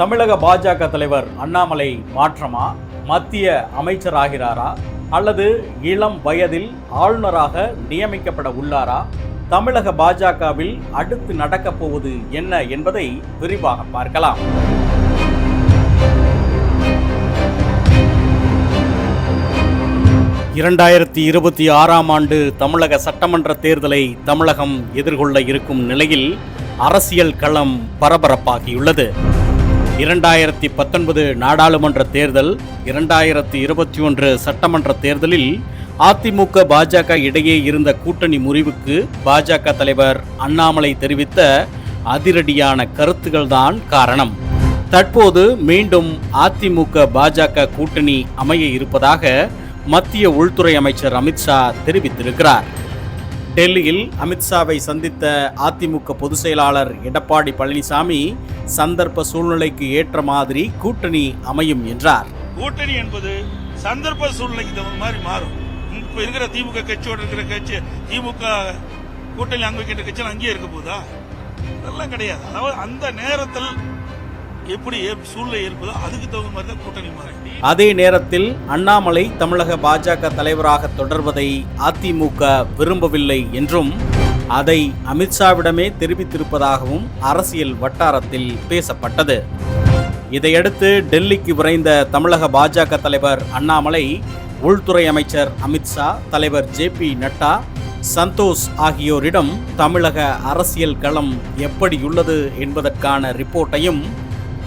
தமிழக பாஜக தலைவர் அண்ணாமலை மாற்றமா? மத்திய அமைச்சராகிறாரா? அல்லது இளம் வயதில் ஆளுநராக நியமிக்கப்பட உள்ளாரா? தமிழக பாஜகவில் அடுத்து நடக்கப் போவது என்ன என்பதை விரிவாக பார்க்கலாம். இரண்டாயிரத்தி இருபத்தி ஆறாம் ஆண்டு தமிழக சட்டமன்ற தேர்தலை தமிழகம் எதிர்கொள்ள இருக்கும் நிலையில் அரசியல் களம் பரபரப்பாகியுள்ளது. இரண்டாயிரத்தி பத்தொன்பது நாடாளுமன்ற தேர்தல் இரண்டாயிரத்தி இருபத்தி ஒன்று சட்டமன்ற தேர்தலில் அதிமுக பாஜக இடையே இருந்த கூட்டணி முறிவுக்கு பாஜக தலைவர் அண்ணாமலை தெரிவித்த அதிரடியான கருத்துக்கள்தான் காரணம். தற்போது மீண்டும் அதிமுக பாஜக கூட்டணி அமைய இருப்பதாக மத்திய உள்துறை அமைச்சர் அமித்ஷா தெரிவித்திருக்கிறார். டெல்லியில் அமித்ஷாவை சந்தித்த அதிமுக பொதுச் செயலாளர் எடப்பாடி பழனிசாமி சந்தர்ப்ப சூழ்நிலைக்கு ஏற்ற மாதிரி கூட்டணி அமையும் என்றார். கூட்டணி என்பது சந்தர்ப்ப சூழ்நிலைக்கு தகுந்த மாதிரி மாறும். இப்ப இருக்கிற திமுக கட்சியோட இருக்கிற கட்சி திமுக கூட்டணி அங்கே கட்சி அங்கேயே இருக்க போதா? அதெல்லாம் கிடையாது. அதாவது அந்த நேரத்தில் எப்படி சூழ்நிலை இருப்பதோ அதுக்கு தகுந்த மாதிரி தான் கூட்டணி மாறி அதே நேரத்தில் அண்ணாமலை தமிழக பாஜக தலைவராக தொடர்வதை அதிமுக விரும்பவில்லை என்றும் அதை அமித்ஷாவிடமே தெரிவித்திருப்பதாகவும் அரசியல் வட்டாரத்தில் பேசப்பட்டது. இதையடுத்து டெல்லிக்கு விரைந்த தமிழக பாஜக தலைவர் அண்ணாமலை உள்துறை அமைச்சர் அமித்ஷா தலைவர் ஜே பி நட்டா சந்தோஷ் ஆகியோரிடம் தமிழக அரசியல் களம் எப்படியுள்ளது என்பதற்கான ரிப்போர்ட்டையும்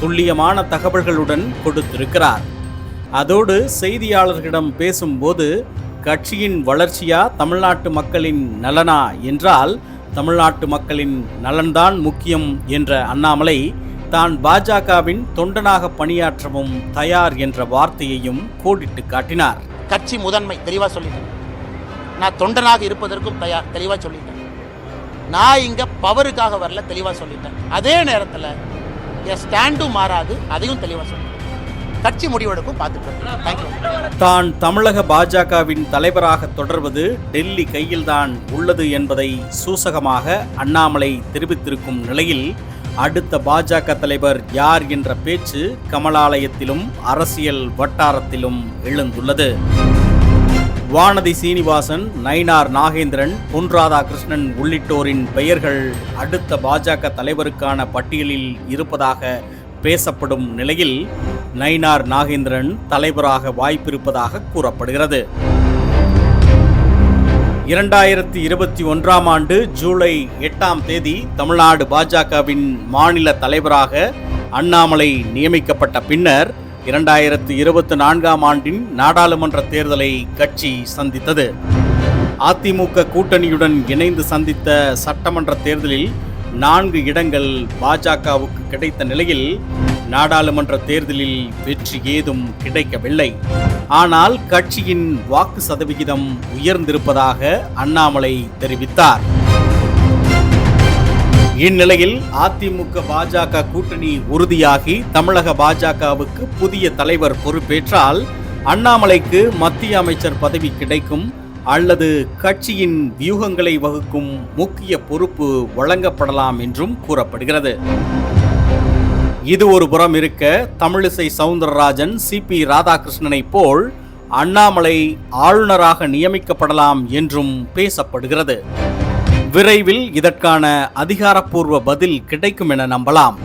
துல்லியமான தகவல்களுடன் கொடுத்திருக்கிறார். அதோடு செய்தியாளர்களிடம் பேசும்போது கட்சியின் வளர்ச்சியா தமிழ்நாட்டு மக்களின் நலனா என்றால் தமிழ்நாட்டு மக்களின் நலன்தான் முக்கியம் என்ற அண்ணாமலை தான் பாஜகவின் தொண்டனாக பணியாற்றவும் தயார் என்ற வார்த்தையையும் கோடிட்டு காட்டினார். கட்சி முதன்மை தெளிவா சொல்லிட்டேன். நான் தொண்டனாக இருப்பதற்கும் தயார் தெளிவா சொல்லிட்டேன். நான் இங்க பவருக்காக வரல தெளிவா சொல்லிட்டேன். அதே நேரத்தில் என் ஸ்டாண்டும் மாறாது. அதையும் தெளிவாக சொல்லிட்டேன் கட்சி முடிவெடுக்கும் பார்த்துட்டு தான் தமிழக பாஜகவின் தலைவராக தொடர்வது டெல்லி கையில்தான் உள்ளது என்பதை சூசகமாக அண்ணாமலை தெரிவித்திருக்கும் நிலையில் அடுத்த பாஜக தலைவர் யார் என்ற பேச்சு கமலாலயத்திலும் அரசியல் வட்டாரத்திலும் எழுந்துள்ளது. வானதி சீனிவாசன் நயினார் நாகேந்திரன் பொன் ராதாகிருஷ்ணன் உள்ளிட்டோரின் பெயர்கள் அடுத்த பாஜக தலைவருக்கான பட்டியலில் இருப்பதாக பேசப்படும் நிலையில் நயினார் நாகேந்திரன் தலைவராக வாய்ப்பிருப்பதாக கூறப்படுகிறது. இரண்டாயிரத்தி இருபத்தி ஒன்றாம் ஆண்டு ஜூலை எட்டாம் தேதி தமிழ்நாடு பாஜகவின் மாநில தலைவராக அண்ணாமலை நியமிக்கப்பட்ட பின்னர் இரண்டாயிரத்தி இருபத்தி நான்காம் ஆண்டின் நாடாளுமன்ற தேர்தலை கட்சி சந்தித்தது. அதிமுக கூட்டணியுடன் இணைந்து சந்தித்த சட்டமன்ற தேர்தலில் நான்கு இடங்கள் பாஜகவுக்கு கிடைத்த நிலையில் நாடாளுமன்ற தேர்தலில் வெற்றி ஏதும் கிடைக்கவில்லை. ஆனால் கட்சியின் வாக்கு சதவிகிதம் உயர்ந்திருப்பதாக அண்ணாமலை தெரிவித்தார். இந்நிலையில் அதிமுக பாஜக கூட்டணி உறுதியாகி தமிழக பாஜகவுக்கு புதிய தலைவர் பொறுப்பேற்றால் அண்ணாமலைக்கு மத்திய அமைச்சர் பதவி கிடைக்கும் அல்லது கட்சியின் வியூகங்களை வகுக்கும் முக்கிய பொறுப்பு வழங்கப்படலாம் என்றும் கூறப்படுகிறது. இது ஒரு புறம் இருக்க தமிழிசை சவுந்தரராஜன் சிபி ராதாகிருஷ்ணனைப் போல் அண்ணாமலை ஆளுநராக நியமிக்கப்படலாம் என்றும் பேசப்படுகிறது. விரைவில் இதற்கான அதிகாரப்பூர்வ பதில் கிடைக்கும் என நம்பலாம்.